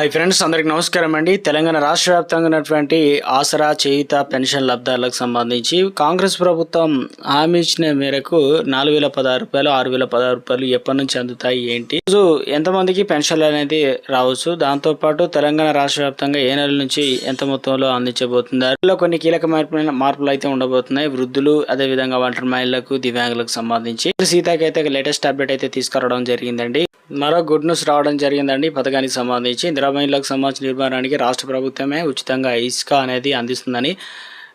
Hi friends అందరికి నమస్కారం అండి. తెలంగాణ రాష్ట్ర వ్యాప్తంగా ఉన్నటువంటి ఆసరా చేయుత పెన్షన్ లబ్ధాలకు సంబంధించి కాంగ్రెస్ ప్రభుత్వం హామీ ఇచ్చిన మేరకు నాలుగు వేల పదహారు రూపాయలు ఆరు వేల పదహారు రూపాయలు ఎప్పటి నుంచి అందుతాయి ఏంటి? రోజు ఎంతమందికి పెన్షన్లు అనేది రావచ్చు? దాంతోపాటు తెలంగాణ రాష్ట్ర వ్యాప్తంగా ఏ నెల నుంచి ఎంత మొత్తంలో అందించబోతున్నారు? ఇందులో కొన్ని కీలక మార్పులు మార్పులు అయితే ఉండబోతున్నాయి. వృద్ధులు అదేవిధంగా ఒంటరి మహిళలకు దివ్యాంగులకు సంబంధించి. సీతాకైతే అయితే లేటెస్ట్ అప్డేట్ అయితే తీసుకురావడం జరిగిందండి. మరో గుడ్ న్యూస్ రావడం జరిగిందండి. పథకానికి సంబంధించి ఇందిరా మహిళలకు సంబంధించిన నిర్మాణానికి రాష్ట్ర ప్రభుత్వమే ఉచితంగా ఇసుక అనేది అందిస్తుందని.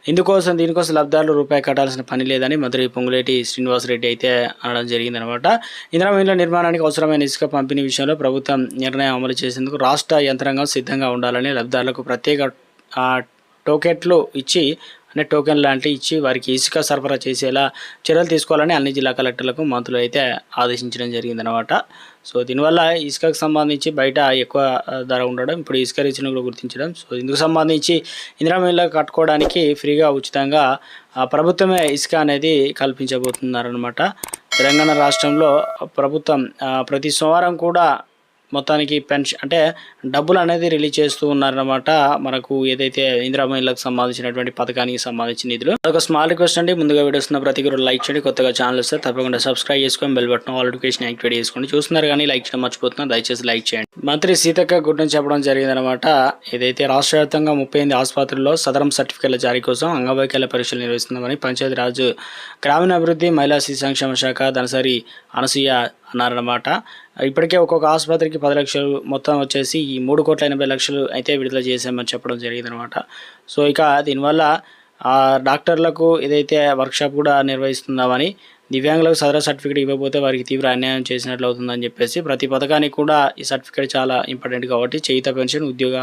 ఇందుకోసం దీనికోసం లబ్ధాలు రూపాయి కట్టాల్సిన పని లేదని మంత్రి పొంగులేటి శ్రీనివాసరెడ్డి అయితే అనడం జరిగిందనమాట. ఇందిరా నిర్మాణానికి అవసరమైన ఇసుక పంపిణీ విషయంలో ప్రభుత్వం నిర్ణయం అమలు చేసేందుకు రాష్ట్ర యంత్రాంగం సిద్ధంగా ఉండాలని లబ్ధాలకు ప్రత్యేక టోకెట్లు ఇచ్చి అంటే టోకెన్ లాంటివి ఇచ్చి వారికి ఇసుక సరఫరా చేసేలా చర్యలు తీసుకోవాలని అన్ని జిల్లా కలెక్టర్లకు మంత్రులు అయితే ఆదేశించడం జరిగిందనమాట సో దీనివల్ల ఇసుకకు సంబంధించి బయట ఎక్కువ ధర ఉండడం ఇప్పుడు ఇసుక రీచ్ను కూడా గుర్తించడం. సో ఇందుకు సంబంధించి ఇందిరా కట్టుకోవడానికి ఫ్రీగా ఉచితంగా ప్రభుత్వమే ఇసుక అనేది కల్పించబోతున్నారనమాట తెలంగాణ రాష్ట్రంలో ప్రభుత్వం ప్రతి సోమవారం కూడా మొత్తానికి పెన్షన్ అంటే డబ్బులు అనేది రిలీజ్ చేస్తూ ఉన్నారనమాట మనకు ఏదైతే ఇందిరా మహిళలకు సంబంధించినటువంటి పథకానికి సంబంధించిన నిధులు. ఒక స్మాల్ రిక్వెస్ట్ అండి. ముందుగా వీడియోస్ ఉన్న ప్రతి ఒక్కరు లైక్ చేయండి. కొత్తగా ఛానల్ వస్తే తప్పకుండా సబ్స్క్రైబ్ చేసుకొని bell button all notification activate చేసుకోండి. చూస్తున్నారు కానీ లైక్ చేయడం మర్చిపోతున్నారు దయచేసి లైక్ చేయండి. మంత్రి సీతక్క గుడ్డని చెప్పడం జరిగిందనమాట ఏదైతే రాష్ట్ర వ్యాప్తంగా ముప్పై ఎనిమిది ఆసుపత్రుల్లో సదరం సర్టిఫికేట్ల జారీ కోసం అంగవైకల్య పరీక్షలు నిర్వహిస్తున్నామని పంచాయతీ రాజు గ్రామీణాభివృద్ధి మహిళా శిశు సంక్షేమ శాఖ దనసరి అనసూయ అంటున్నారనమాట ఇప్పటికే ఒక్కొక్క ఆసుపత్రికి పది లక్షలు మొత్తం వచ్చేసి ఈ మూడు కోట్ల ఎనభై లక్షలు అయితే విడుదల చేశామని చెప్పడం జరిగిందనమాట సో ఇక దీనివల్ల ఆ డాక్టర్లకు ఏదైతే వర్క్షాప్ కూడా నిర్వహిస్తున్నామని దివ్యాంగులకు సదర సర్టిఫికేట్ ఇవ్వకపోతే వారికి తీవ్ర అన్యాయం చేసినట్లు అవుతుందని చెప్పేసి ప్రతి పథకానికి కూడా ఈ సర్టిఫికేట్ చాలా ఇంపార్టెంట్ కాబట్టి చేయిత పెన్షన్ ఉద్యోగ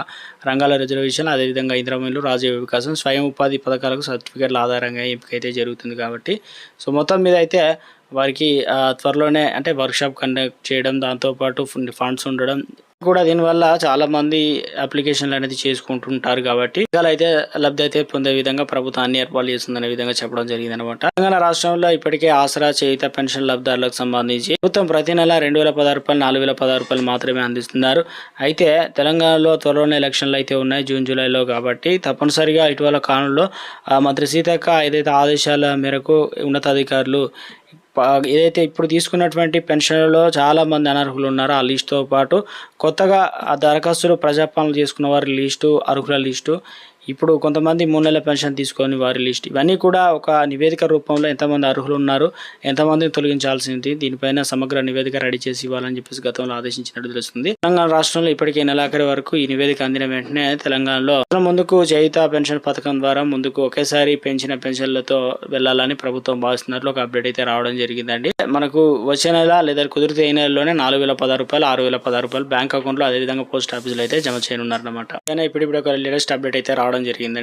రంగాల రిజర్వేషన్ అదేవిధంగా ఇంద్రమీలు రాజీవ వికాసం స్వయం ఉపాధి పథకాలకు సర్టిఫికేట్ల ఆధారంగా ఎంపిక అయితే జరుగుతుంది కాబట్టి. సో మొత్తం మీద అయితే వారికి త్వరలోనే అంటే వర్క్షాప్ కండక్ట్ చేయడం దాంతోపాటు ఫండ్స్ ఉండడం కూడా దీనివల్ల చాలా మంది అప్లికేషన్లు అనేది చేసుకుంటుంటారు కాబట్టి ఇవాళ అయితే లబ్ధి అయితే పొందే విధంగా ప్రభుత్వాన్ని ఏర్పాటు ఏర్పాట్లు చేస్తుందనే విధంగా చెప్పడం జరిగింది అనమాట తెలంగాణ రాష్ట్రంలో ఇప్పటికే ఆసరా చేయిత పెన్షన్ లబ్ధారులకు సంబంధించి ప్రభుత్వం ప్రతి నెల రెండు వేల పదహారు రూపాయలు నాలుగు వేల పదహారు రూపాయలు మాత్రమే అందిస్తున్నారు. అయితే తెలంగాణలో త్వరలోనే ఎలక్షన్లు అయితే ఉన్నాయి జూన్ జూలైలో కాబట్టి తప్పనిసరిగా ఇటీవల కాలంలో మంత్రి సీతక్క ఏదైతే ఆదేశాల మేరకు ఉన్నతాధికారులు ఏదైతే ఇప్పుడు తీసుకున్నటువంటి పెన్షన్లలో చాలా మంది అనర్హులు ఉన్నారో ఆ లిస్టుతో పాటు కొత్తగా ఆ దరఖాస్తులు ప్రజాపాలన చేసుకున్న వారి లిస్టు అర్హుల లిస్టు ఇప్పుడు కొంతమంది మూడు నెలల పెన్షన్ తీసుకొని వారి లిస్ట్. ఇవన్నీ కూడా ఒక నివేదిక రూపంలో ఎంతమంది అర్హులు ఉన్నారు ఎంతమందిని తొలగించాల్సింది దీనిపైన సమగ్ర నివేదిక రెడీ చేసి ఇవ్వాలని చెప్పేసి గతంలో ఆదేశించినట్టు తెలుస్తుంది. తెలంగాణ రాష్ట్రంలో ఇప్పటికే నెలాఖరి వరకు ఈ నివేదిక అందిన వెంటనే తెలంగాణలో ముందుకు చేయిత పెన్షన్ పథకం ద్వారా ముందుకు ఒకేసారి పెంచిన పెన్షన్లతో వెళ్ళాలని ప్రభుత్వం భావిస్తున్నట్లు ఒక అప్డేట్ అయితే రావడం జరిగిందండి. మనకు వచ్చే నెల లేదా కుదిరితే ఈ నెలలోనే నాలుగు వేల పదహారు రూపాయలు ఆరు వేల పదహారు రూపాయలు బ్యాంక్ అకౌంట్లో అదేవిధంగా పోస్ట్ ఆఫీసులో అయితే జమ చేయనున్నారన్నమాట. ఇప్పుడు ఒక లేటెస్ట్ అప్డేట్ అయితే రావడం రావడం జరిగిందండి.